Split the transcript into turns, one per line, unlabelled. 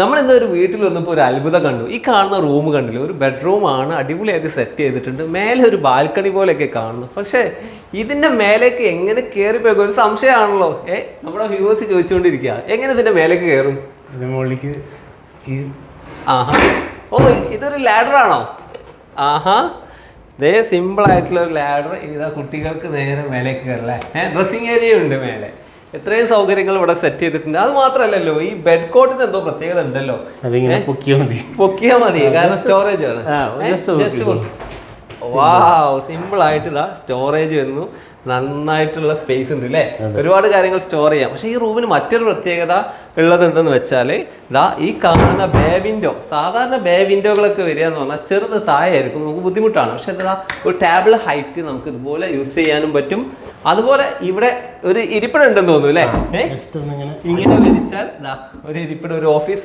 നമ്മൾ എന്താ ഒരു വീട്ടിൽ വന്നപ്പോൾ ഒരു അത്ഭുതം കണ്ടു. ഈ കാണുന്ന റൂം കണ്ടില്ല? ഒരു ബെഡ്റൂം ആണ് അടിപൊളിയായിട്ട് സെറ്റ് ചെയ്തിട്ടുണ്ട്. മേലെ ഒരു ബാൽക്കണി പോലെയൊക്കെ കാണുന്നു. പക്ഷേ ഇതിന്റെ മേലേക്ക് എങ്ങനെ കയറി പോയി? ഒരു സംശയമാണല്ലോ. ഏ നമ്മുടെ വ്യൂവേഴ്സ് ചോദിച്ചുകൊണ്ടിരിക്കുക. എങ്ങനെ ഇതിന്റെ മേലേക്ക് കയറും
മുകളിലേക്ക്
ആഹാ. ഓ ഇതൊരു ലാഡറാണോ ആണോ? ആഹാ. ഇതേ സിമ്പിൾ ആയിട്ടുള്ള ഒരു ലാഡർ ഇതാ കുട്ടികൾക്ക് നേരെ മേലേക്ക് കയറല്ലേ ഏഹ് ഡ്രസ്സിങ് ഏരിയ ഉണ്ട് മേലെ. എത്രയും സൗകര്യങ്ങൾ ഇവിടെ സെറ്റ് ചെയ്തിട്ടുണ്ട്. അത് മാത്രമല്ലല്ലോ ഈ ബെഡ് കോട്ടിന് എന്തോ പ്രത്യേകത ഉണ്ടല്ലോ.
പൊക്കിയാൽ മതി.
പൊക്കിയാ മതി കാരണം സ്റ്റോറേജ് ആണ്.
പൊക്കിക്കോ.
വാവ് സിമ്പിൾ ആയിട്ട് ഇതാ സ്റ്റോറേജ് വരുന്നു. നന്നായിട്ടുള്ള സ്പേസ് ഉണ്ട് അല്ലേ ഒരുപാട് കാര്യങ്ങൾ സ്റ്റോർ ചെയ്യാം. പക്ഷേ ഈ റൂമിന് മറ്റൊരു പ്രത്യേകത ഉള്ളത് എന്തെന്ന് വെച്ചാൽ ഇതാ ഈ കാണുന്ന ബേ വിൻഡോ സാധാരണ ബേ വിൻഡോകളൊക്കെ വരിക എന്ന് പറഞ്ഞാൽ ചെറുത് താഴെയായിരിക്കും. നമുക്ക് ബുദ്ധിമുട്ടാണ്. പക്ഷെ എന്താ ഒരു ടേബിൾ ഹൈറ്റ് നമുക്ക് ഇതുപോലെ യൂസ് ചെയ്യാനും പറ്റും. അതുപോലെ ഇവിടെ ഒരു ഇരിപ്പിടം ഉണ്ടെന്ന് തോന്നുന്നു അല്ലേ ഇങ്ങനെ വിരിച്ചാൽ ദാ ഒരു ഇരിപ്പിടം ഒരു ഓഫീസ്